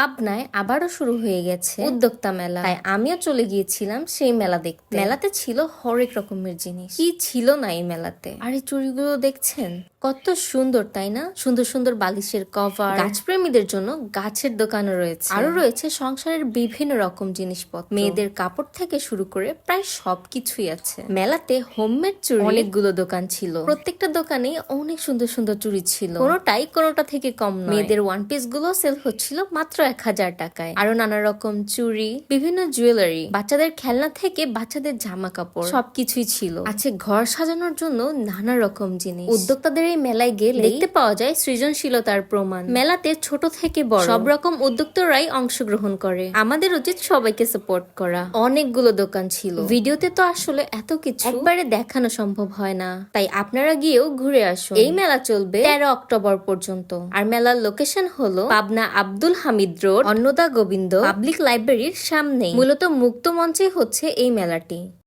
পাবনায় আবারও শুরু হয়ে গেছে উদ্যোক্তা মেলা। তাই আমিও চলে গিয়েছিলাম সেই মেলা দেখতে। মেলাতে ছিল হরেক রকমের জিনিস। কি ছিল না এই মেলাতে? আর এই চুড়িগুলো দেখছেন? কত সুন্দর তাই না? সুন্দর সুন্দর বালিশের কভার গাছপ্রেমীদের জন্য গাছের দোকানও রয়েছে। আরও রয়েছে সংসারের বিভিন্ন রকম জিনিসপত্র। মেয়েদের কাপড় থেকে শুরু করে প্রায় সবকিছুই আছে। মেলাতে হোমমেড চুড়ি। অনেকগুলো দোকান ছিল। প্রত্যেকটা দোকানে অনেক সুন্দর সুন্দর চুড়ি ছিল। কোনোটাই কোনোটা থেকে কম নয়। মেয়েদের ওয়ান পিসগুলো সেল হচ্ছিল মাত্র এক হাজার টাকায়। আরও নানা রকম বিভিন্ন জুয়েলারি, বাচ্চাদের খেলনা থেকে বাচ্চাদের জামা কাপড় সবকিছুই ছিল। আছে ঘর সাজানোর জন্য নানা রকম জিনিস। উদ্যোক্তাদের এই মেলায় গেলে দেখতে পাওয়া যায় সৃজনশীলতার প্রমাণ। মেলাতে ছোট থেকে বড় সব রকম উদ্যোক্তরাই অংশগ্রহণ করে। আমাদের উচিত সবাইকে সাপোর্ট করা। অনেকগুলো দোকান ছিল। ভিডিওতে তো আসলে এত কিছু একবারে দেখানো সম্ভব হয় না। তাই আপনারা গিয়েও ঘুরে আসুন। এই মেলা চলবে তেরো অক্টোবর পর্যন্ত। আর মেলার লোকেশন হলো পাবনা আব্দুল হামিদ রোড অন্নদা গোবিন্দ পাবলিক লাইব্রেরির সামনে মূলত মুক্ত মঞ্চে হচ্ছে এই মেলাটি।